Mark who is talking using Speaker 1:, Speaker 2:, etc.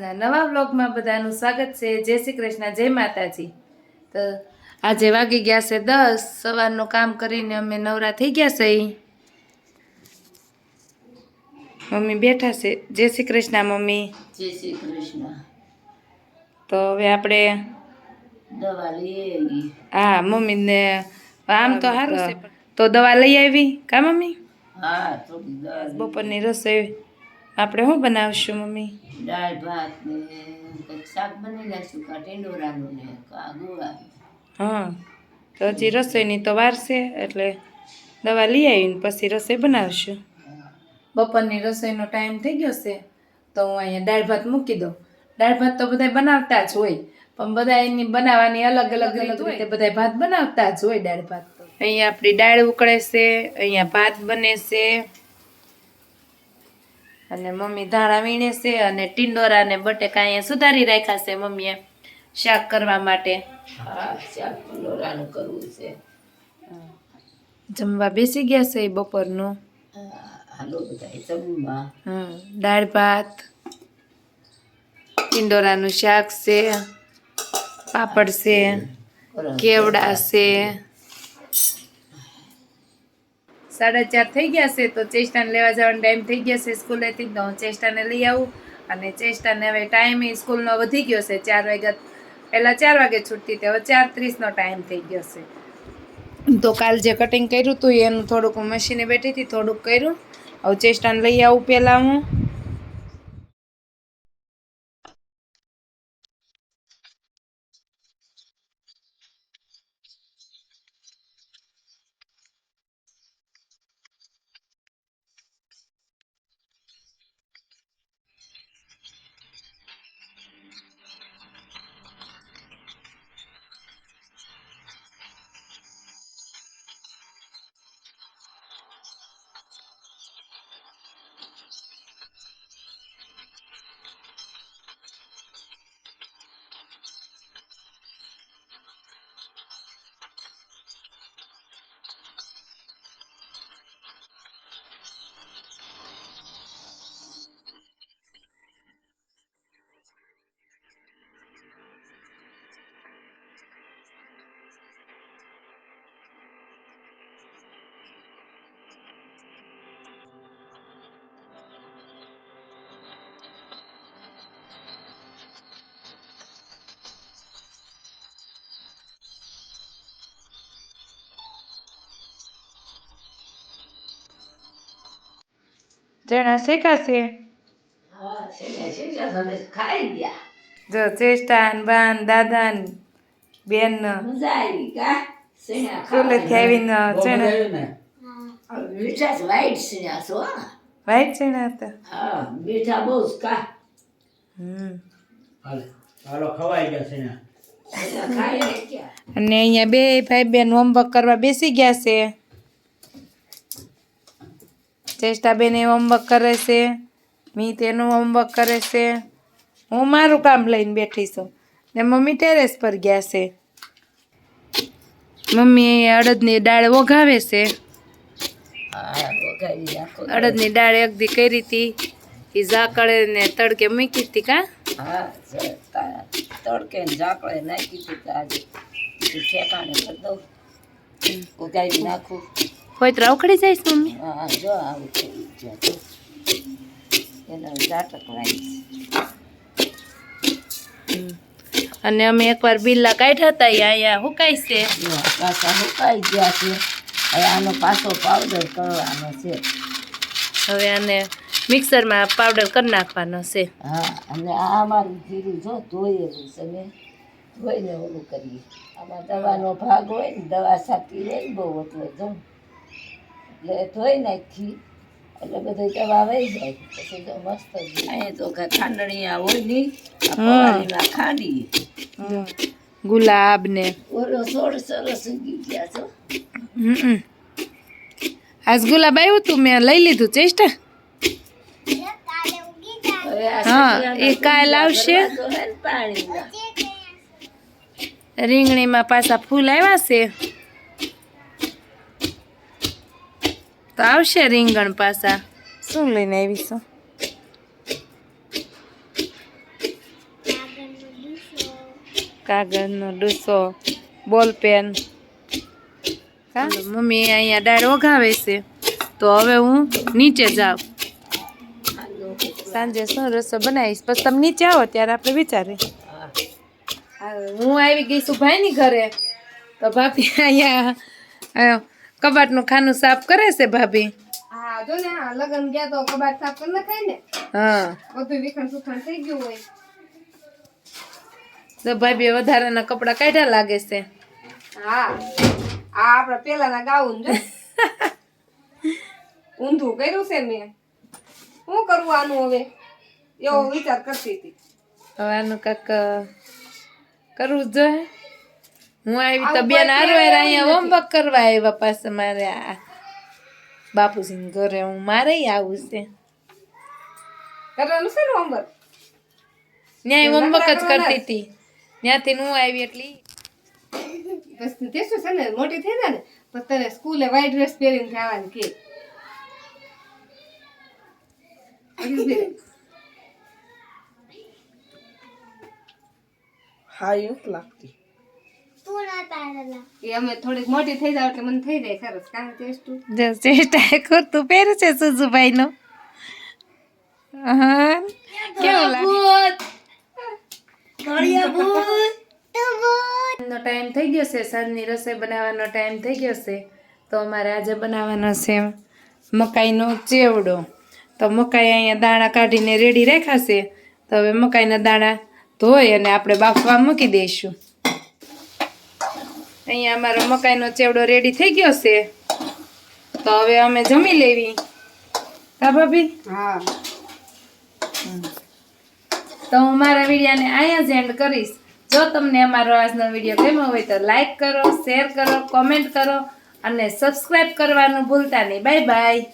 Speaker 1: નવા બ્લોગમાં બધાનું સ્વાગત છે. જય શ્રી કૃષ્ણ જય માતાજી. તો આજે વાગી ગયા છે દસ. સવારનું કામ કરીને અમે નવરા થઈ ગયા છે. મમ્મી બેઠા છે. જય શ્રી કૃષ્ણ મમ્મી.
Speaker 2: જય શ્રી કૃષ્ણ.
Speaker 1: તો હવે આપણે
Speaker 2: દવા લઈ ને
Speaker 1: હા મમ્મીને આમ તો સારું છે તો દવા લઈ આવી. કા મમ્મી?
Speaker 2: હા.
Speaker 1: બપોરની રસોઈ. આપણે શું બનાવશું મમ્મી?
Speaker 2: દાળ ભાત ને કંઈક શાક બની નાખશું કા ટેંડોરાનું ને કા
Speaker 1: હા તો હજી રસોઈની તો વાર છે એટલે દવા લઈ આવીને પછી રસોઈ બનાવશું. બપોરની રસોઈનો ટાઈમ થઈ ગયો છે તો હું અહીંયા દાળ ભાત મૂકી દઉં. દાળ ભાત તો બધા બનાવતા જ હોય પણ બધા એની બનાવવાની અલગ અલગ રીત રીતે બધા ભાત બનાવતા જ હોય દાળ ભાત તો. અહીંયા આપણી દાળ ઉકળે છે અહીંયા ભાત બને છે અને મમ્મી ધાણા વીણે છે અને ટીંડોરા ને બટેકા અહીંયા સુધારી રાખ્યા છે મમ્મીએ શાક કરવા માટે.
Speaker 2: કરવું છે.
Speaker 1: જમવા બેસી ગયા છે બપોરનું. દાળ ભાત ટીંડોરાનું શાક છે પાપડ છે કેવડા છે. સાડા ચાર થઈ ગયા છે, તો ચેષ્ટાને લેવા જવાનો ટાઈમ થઈ ગયો છે સ્કૂલેથી, તો હું ચેષ્ટાને લઈ આવું. અને ચેષ્ટાને હવે ટાઈમ સ્કૂલનો વધી ગયો છે, ચાર વાગ્યા પહેલાં ચાર વાગે છૂટતી હતી, હવે ચાર ત્રીસનો ટાઈમ થઈ ગયો છે. તો કાલ જે કટિંગ કર્યું હતું એનું થોડુંક હું મશીને બેઠી હતી, થોડુંક કર્યું. હવે ચેષ્ટાને લઈ આવું પહેલાં હું. જણા શેકાશે
Speaker 2: ગયા.
Speaker 1: જો ચેષ્ટાન બાન દાદા બેન સ્કૂલેથી આવીને ચણા
Speaker 2: મીઠા વાઈટ શેણા છો
Speaker 1: વાઈટ ચણા હતા?
Speaker 2: હા મીઠા બહુ કા?
Speaker 1: હમ.
Speaker 3: હાલો ખવાઈ ગયા
Speaker 1: અને અહીંયા બે ભાઈ બેન હોમવર્ક કરવા બેસી ગયા છે. ચેષ્ટાબેન એ હોમવર્ક કરે છે મી તેનું હોમવર્ક કરે છે. હું મારું કામ લઈને બેઠી છું. ને મમ્મી ટેરેસ પર ગયા છે. મમ્મી અડદની દાળ વઘાવે છે. અડદની દાળ એક દી કરી હતી. એ ઝાકળે ને તડકે મૂકી હતી કા?
Speaker 2: હા તડકે ઝાકળે નાખી હતી આજે ઠેકાણે કરી દઉં. ઉગાડી નાખું
Speaker 1: કોઈ ઉખડી જાય મમ્મી.
Speaker 2: હા જો આવું છે ગયું જો. એનો ઝાટક વાઈશ
Speaker 1: અને અમે એકવાર બિલ્લા કાઢ્યા હતા, એ અહીંયા હુકાય છે.
Speaker 2: પાછા હુકાઈ ગયા છે હવે આનો પાછો પાવડર કરવાનો છે
Speaker 1: હવે આને મિક્સરમાં પાવડર કરી નાખવાનો છે.
Speaker 2: હા, અને આ અમારું જીરું જો ધોયેલું છે મેં ધોઈને ઓલું કરીએ. આમાં દવાનો ભાગ હોય ને દવા છાંટી લે ને બહુ એટલે જો. એટલે ધોઈ નાખી એટલે બધું દવા વહી જાય. પછી તો મસ્ત અહીંયા તો ખાંડણીયા હોય નહીં આ ખાંડીએ.
Speaker 1: ગુલાબ ને.
Speaker 2: ઓલો સોળ સરસ ઉગી ગયા છો
Speaker 1: આજ ગુલાબ આવ્યું તું? મેં લઈ લીધું ચેષ્ટા? હા, એ કાલ આવશે?
Speaker 2: ને પાણીના.
Speaker 1: રીંગણીમાં પાછા ફૂલ આવ્યા છે. તો આવશે રીંગણ પાછા. શું લઈને આવીશું કાગળનો ડૂસો બોલ પેન. મમ્મી અહીંયા ડાળ ઓગાવે છે. તો હવે હું નીચે જાઉં. સાંજે શું રસો બનાવીશ? પછી તમે નીચે આવો ત્યારે આપણે વિચારીએ.
Speaker 2: હા
Speaker 1: આવી ગઈ છું ભાઈની ઘરે. તો ભાભી અહીંયા કબાટનું ખાનું સાફ કરે છે ભાભી?
Speaker 4: હા જો ને હા લગન ગયા તો કબાટ સાફ કરી નખાય ને.
Speaker 1: હા.
Speaker 4: બધું વિખંડ સુખંડ થઈ ગયું હોય.
Speaker 1: તો ભાભી વધારાના કપડાં કાઢ્યા લાગે છે?
Speaker 4: હા આ આપડા પેલાના ગાઉન જો. ઊંધું કર્યું છે મેં. શું કરવું આનું હવે? એવો વિચાર કરતી હતી.
Speaker 1: હવે આનું કાંક કરવું જોઈએ હું. આવી તો બેન હારવાર અહીંયા હોમવર્ક કરવા આવ્યા પાસે મારે આ બાપુજીને ઘરે. હું મારે આવું છે.
Speaker 4: કરવાનું છે ને હોમવર્ક
Speaker 1: ન્યાય હોમવર્ક જ કરતી હતી. ત્યાંથી હું આવી એટલી.
Speaker 4: પછી તે શું છે ને મોટી થઈ ને પછી તને સ્કૂલે વ્હાઈટ ડ્રેસ પહેરીને જવાનું કે.
Speaker 2: હા એવું લાગતી.
Speaker 4: એ અમે થોડીક મોટી થઈ જાવ એટલે મને થઈ જાય સરસ. કાં ટેસ્ટ
Speaker 1: જો ચેષ્ટા કુર્તું પહેરે છે સુજુભાઈ નો કેવું લાગે? નો ટાઈમ થઈ ગયો છે સાંજની રસોઈ બનાવવાનો ટાઈમ થઈ ગયો છે. તો અમારે આજે બનાવવાનો છે મકાઈનો ચેવડો. તો મકાઈ અહીંયા દાણા કાઢીને રેડી રાખ્યા છે. તો હવે મકાઈના દાણા ધોઈ અને આપણે બાફવા મૂકી દઈશું. અહીંયા અમારો મકાઈનો ચેવડો રેડી થઈ ગયો છે. તો હવે અમે જમી લેવી. હા ભાભી?
Speaker 4: હા.
Speaker 1: તો હું મારા વિડીયાને અહીંયા જ એન્ડ કરીશ. જો તમને અમારો આજનો વીડિયો ગમ્યો હોય તો લાઈક કરો શેર કરો કોમેન્ટ કરો અને સબસ્ક્રાઈબ કરવાનું ભૂલતા નહીં. Bye bye